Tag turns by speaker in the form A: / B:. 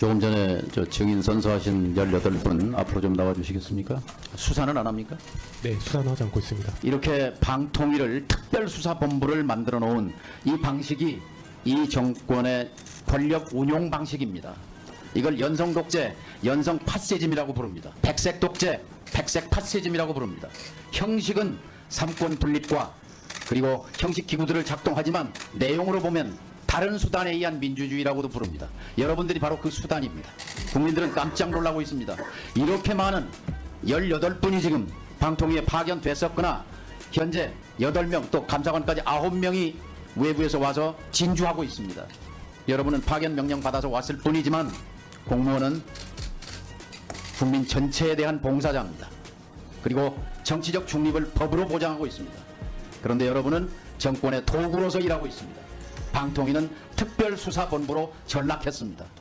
A: 조금 전에 저 증인 선서하신 18분 앞으로 좀 나와 주시겠습니까? 수사는 안 합니까?
B: 네, 수사는 하지 않고 있습니다.
A: 이렇게 방통위를 특별수사본부를 만들어 놓은 이 방식이 이 정권의 권력 운용 방식입니다. 이걸 연성 독재, 연성 파시즘이라고 부릅니다. 백색 독재, 백색 파시즘이라고 부릅니다. 형식은 삼권 분립과 그리고 형식 기구들을 작동하지만 내용으로 보면 다른 수단에 의한 민주주의라고도 부릅니다. 여러분들이 바로 그 수단입니다. 국민들은 깜짝 놀라고 있습니다. 이렇게 많은 18분이 지금 방통위에 파견됐었거나 현재 8명 또 감사관까지 9명이 외부에서 와서 진주하고 있습니다. 여러분은 파견 명령 받아서 왔을 뿐이지만 공무원은 국민 전체에 대한 봉사자입니다. 그리고 정치적 중립을 법으로 보장하고 있습니다. 그런데 여러분은 정권의 도구로서 일하고 있습니다. 방통위는 특별수사본부로 전락했습니다.